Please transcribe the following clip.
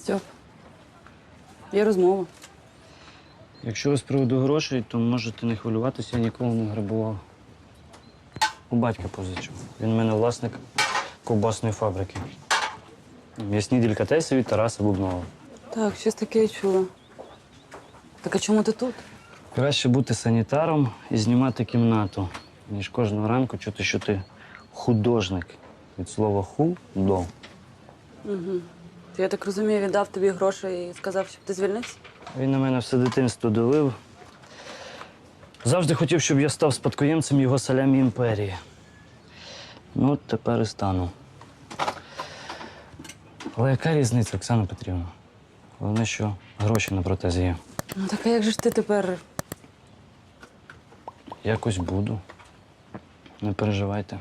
Стьоп. Є розмова. Якщо ви з приводу грошей, то можете не хвилюватися, я нікого не грабував. У батька позичив. Він в мене власник ковбасної фабрики. М'ясні делікатеси від Тараса Бубнова. Так, щось таке я чула. Так а чому ти тут? Краще бути санітаром і знімати кімнату, ніж кожного ранку чути, що ти художник. Від слова ху Я так розумію, віддав тобі гроші і сказав, щоб ти звільнився? Він на мене все дитинство дивив. Завжди хотів, щоб я став спадкоємцем його салямі імперії. Ну, от тепер і стану. Але яка різниця, Оксана Петрівна? Головне, що гроші на протезі є. Ну так а як же ж ти тепер? Якось буду. Не переживайте.